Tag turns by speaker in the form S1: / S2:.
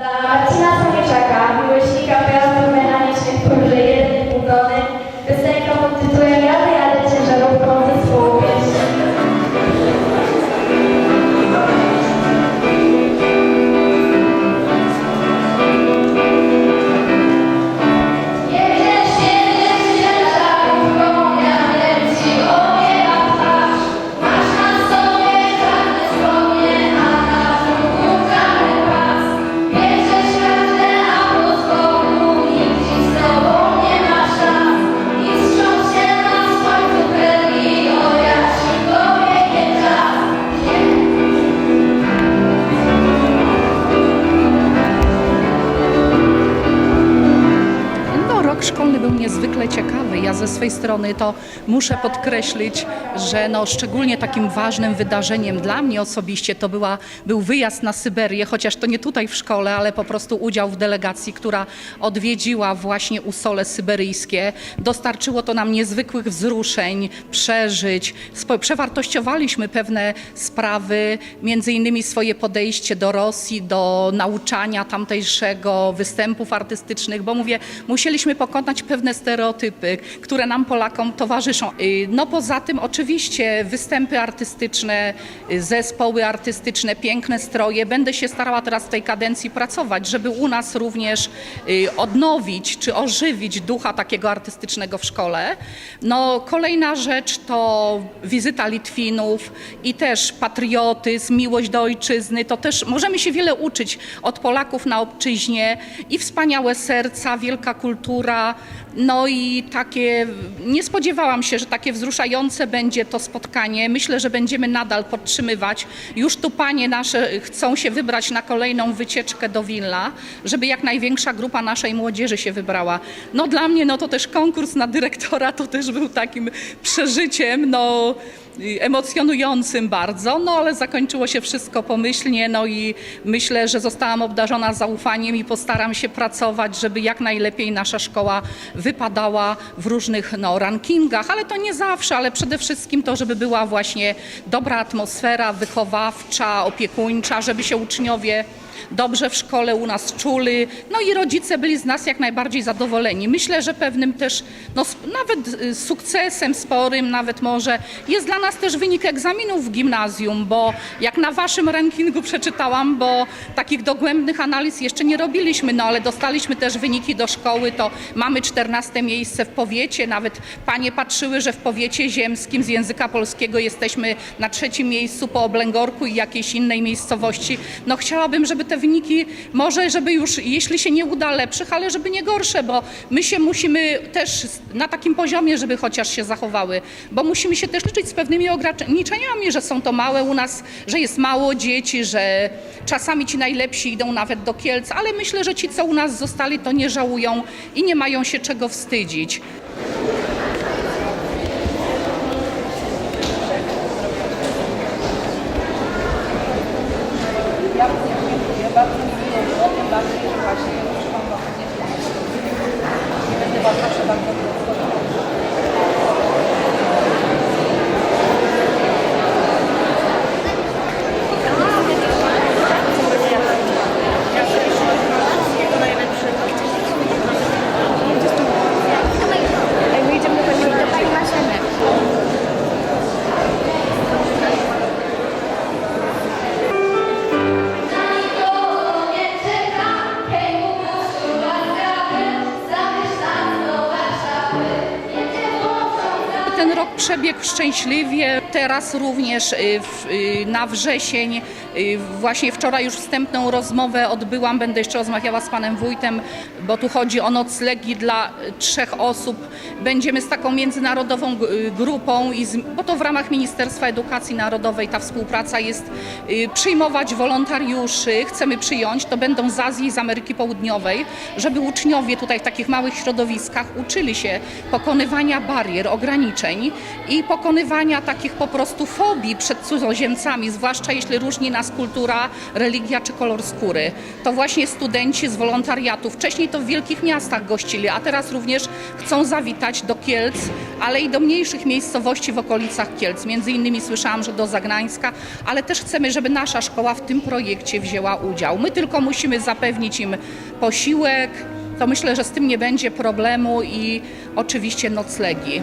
S1: that swojej strony to muszę podkreślić, że no, szczególnie takim ważnym wydarzeniem dla mnie osobiście to była, był wyjazd na Syberię, chociaż to nie tutaj w szkole, ale po prostu udział w delegacji, która odwiedziła właśnie usole syberyjskie. Dostarczyło to nam niezwykłych wzruszeń, przeżyć. Przewartościowaliśmy pewne sprawy, między innymi swoje podejście do Rosji, do nauczania tamtejszego, występów artystycznych, bo mówię, musieliśmy pokonać pewne stereotypy, które nam Polakom towarzyszą. Y, No poza tym oczywiście występy artystyczne, y, zespoły artystyczne, piękne stroje. Będę się starała teraz w tej kadencji pracować, żeby u nas również y, odnowić czy ożywić ducha takiego artystycznego w szkole. No kolejna rzecz to wizyta Litwinów i też patriotyzm, miłość do ojczyzny. To też możemy się wiele uczyć od Polaków na obczyźnie i wspaniałe serca, wielka kultura. No i takie, nie spodziewałam się, że takie wzruszające będzie to spotkanie. Myślę, że będziemy nadal podtrzymywać. Już tu panie nasze chcą się wybrać na kolejną wycieczkę do Wilna, żeby jak największa grupa naszej młodzieży się wybrała. No dla mnie no to też konkurs na dyrektora to też był takim przeżyciem, no emocjonującym bardzo, no ale zakończyło się wszystko pomyślnie, no i myślę, że zostałam obdarzona zaufaniem i postaram się pracować, żeby jak najlepiej nasza szkoła wypadała w różnych no, rankingach, ale to nie zawsze, ale przede wszystkim to, żeby była właśnie dobra atmosfera wychowawcza, opiekuńcza, żeby się uczniowie dobrze w szkole u nas czuli, no i rodzice byli z nas jak najbardziej zadowoleni. Myślę, że pewnym też, no nawet y, sukcesem sporym, nawet może jest dla nas też wynik egzaminów w gimnazjum, bo jak na waszym rankingu przeczytałam, bo takich dogłębnych analiz jeszcze nie robiliśmy, no ale dostaliśmy też wyniki do szkoły, to mamy 14 miejsce w powiecie, nawet panie patrzyły, że w powiecie ziemskim z języka polskiego jesteśmy na trzecim miejscu po Oblęgorku i jakiejś innej miejscowości. No chciałabym, żeby te wyniki, może żeby już, jeśli się nie uda lepszych, ale żeby nie gorsze, bo my się musimy też na takim poziomie, żeby chociaż się zachowały, bo musimy się też liczyć z pewnymi ograniczeniami, że są to małe u nas, że jest mało dzieci, że czasami ci najlepsi idą nawet do Kielc, ale myślę, że ci, co u nas zostali, to nie żałują i nie mają się czego wstydzić. Ten rok przebiegł szczęśliwie. Teraz również y, w, y, na wrzesień, y, właśnie wczoraj już wstępną rozmowę odbyłam. Będę jeszcze rozmawiała z panem wójtem, bo tu chodzi o noclegi dla trzech osób. Będziemy z taką międzynarodową grupą, i z, bo to w ramach Ministerstwa Edukacji Narodowej ta współpraca jest, przyjmować wolontariuszy. Chcemy przyjąć, to będą z Azji i z Ameryki Południowej, żeby uczniowie tutaj w takich małych środowiskach uczyli się pokonywania barier, ograniczeń i pokonywania takich po prostu fobii przed cudzoziemcami, zwłaszcza jeśli różni nas kultura, religia czy kolor skóry. To właśnie studenci z wolontariatu. Wcześniej to w wielkich miastach gościli, a teraz również chcą zawitać do Kielc, ale i do mniejszych miejscowości w okolicach Kielc. Między innymi słyszałam, że do Zagnańska, ale też chcemy, żeby nasza szkoła w tym projekcie wzięła udział. My tylko musimy zapewnić im posiłek, to myślę, że z tym nie będzie problemu i oczywiście noclegi.